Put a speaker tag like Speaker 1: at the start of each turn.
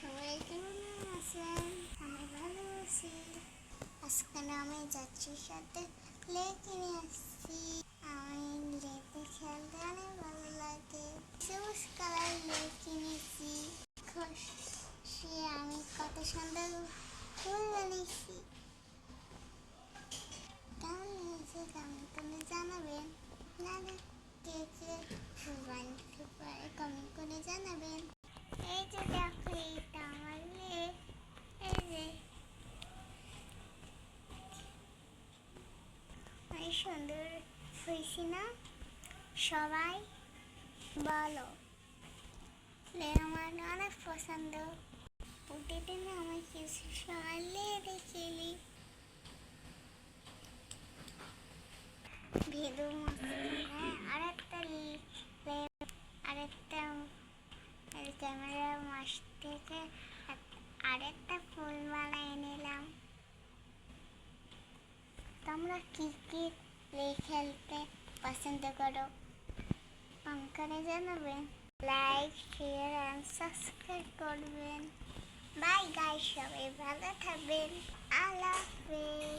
Speaker 1: সবাই আমি ভালো আছি আমি যাচ্ছি সাথে প্লে কিনে আসছি আমি লেতে খেলতে অনেক ভালো লাগে সবুজ কালার লে কিনেছি খুশি আমি কত সুন্দর ফুল বানিয়েছি কেমন হয়েছে কেমন করে জানাবেন না কে কে ফুল বানাতে পারে করে জানাবেন সুন্দর হয়েছি না? সবাই বলো। আমার অনেক পছন্দ। প্রতিদিন আমার কিছু সবাই লেটে ভেদু আরেকটা আরেকটা ক্যামেরা মাস থেকে আরেকটা ফুল বানিয়ে নিলাম। তোমরা কি কি প্লে খেলতে পছন্দ করো। করে জানাবেন লাইক শেয়ার অ্যান্ড সাবস্ক্রাইব করবেন। বাই গাই সবাই ভালো থাকবেন। আল্লাহ হাফেজ।